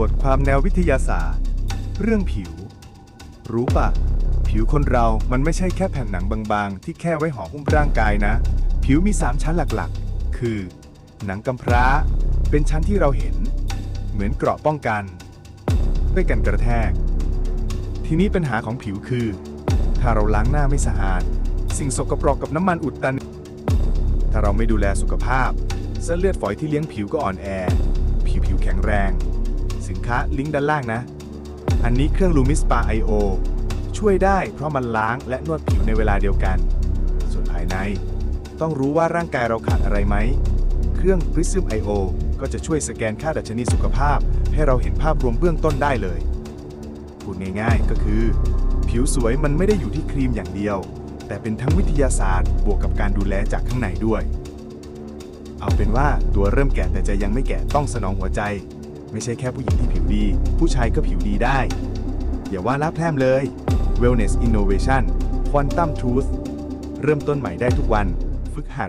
บทความแนววิทยาศาสตร์ เรื่องผิว รู้ปะผิวคนเรามันไม่ใช่แค่แผ่นหนังบางๆ ที่แค่ไว้ห่อหุ้มร่างกายนะ ผิวมี 3 ชั้นหลักๆ คือ หนังกำพร้า เป็นชั้นที่เราเห็น เหมือนเกราะป้องกันด้วยกันกระแทก ทีนี้ปัญหาของผิวคือ ถ้าเราล้างหน้าไม่สะอาด สิ่งสกปรกกับน้ำมันอุดตัน ถ้าเราไม่ดูแลสุขภาพ เส้นเลือดฝอยที่เลี้ยงผิวก็อ่อนแอ ผิวผิวแข็งแรง สินค้าลิงก์ด้านล่างนะ อันนี้เครื่อง Lumis Spa IO ช่วยได้เพราะมันล้างและนวดผิวในเวลาเดียวกัน ส่วนภายใน ต้องรู้ว่าร่างกายเราขาดอะไรไหม เครื่อง Prism IO ก็จะช่วยสแกนค่าดัชนีสุขภาพ ให้เราเห็นภาพรวมเบื้องต้นได้เลย พูดง่ายๆก็คือ ผิวสวยมันไม่ได้อยู่ที่ครีมอย่างเดียว แต่เป็นทั้งวิทยาศาสตร์ บวกกับการดูแลจากข้างในด้วย เอาเป็นว่าตัวเริ่มแก่แต่ใจยังไม่แก่ต้องสนองหัวใจ ไม่ใช่แค่ผู้หญิงที่ผิวดี ผู้ชายก็ผิวดีได้ อย่าว่าลาแพร่มเลย Wellness Innovation Quantum Truth เริ่มต้นใหม่ได้ทุกวัน ฝึกหัด